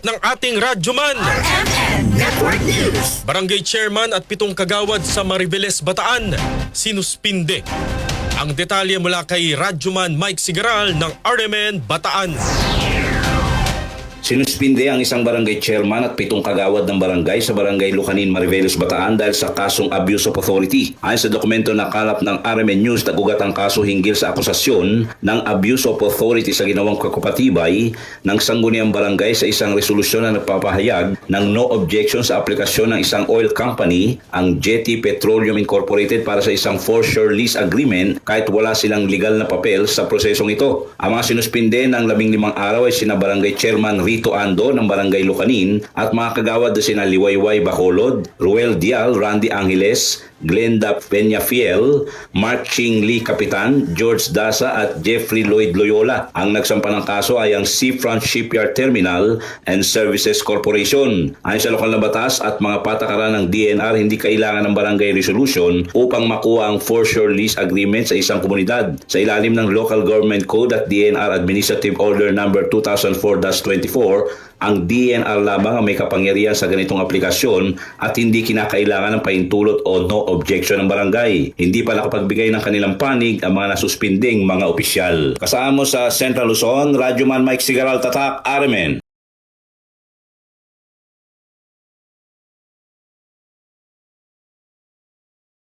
report ng ating radyoman. Network News. Barangay Chairman at pitong kagawad sa Mariveles, Bataan, sinuspinde. Ang detalye mula kay Radyoman Mike Sigaral ng RMN Bataan. Sinuspinde ang isang barangay chairman at pitong kagawad ng barangay sa barangay Lucanin, Mariveles, Bataan dahil sa kasong abuse of authority. Ayon sa dokumento na kalap ng RMN News, nagugat ang kaso hinggil sa akusasyon ng abuse of authority sa ginawang kakupatibay ng sangguniang barangay sa isang resolusyon na nagpapahayag ng no objection sa aplikasyon ng isang oil company, ang Jetty Petroleum Incorporated para sa isang foreshore lease agreement kahit wala silang legal na papel sa prosesong ito. Ang mga sinuspinde ng labing limang araw ay sina barangay chairman Rito Ando ng barangay Lucanin at mga kagawad na sina Liwayway Bacolod, Ruel Dial, Randy Angeles, Glenda Peñafiel, Mark Ching Lee Kapitan, George Dasa at Jeffrey Lloyd Loyola. Ang nagsampa ng kaso ay ang Seafront Shipyard Terminal and Services Corporation. Ayon sa lokal na batas at mga patakaran ng DNR, hindi kailangan ng barangay resolution upang makuha ang foreshore lease agreement sa isang komunidad. Sa ilalim ng Local Government Code at DNR Administrative Order Number 2004-24, ang DNR lamang ang may kapangyarihan sa ganitong aplikasyon at hindi kinakailangan ng paintulot o no objection ng barangay. Hindi pa nakapagbigay ng kanilang panig ang mga nasuspinding mga opisyal. Kasama sa Central Luzon, Radyoman Mike Sigaral Tatak, Armen.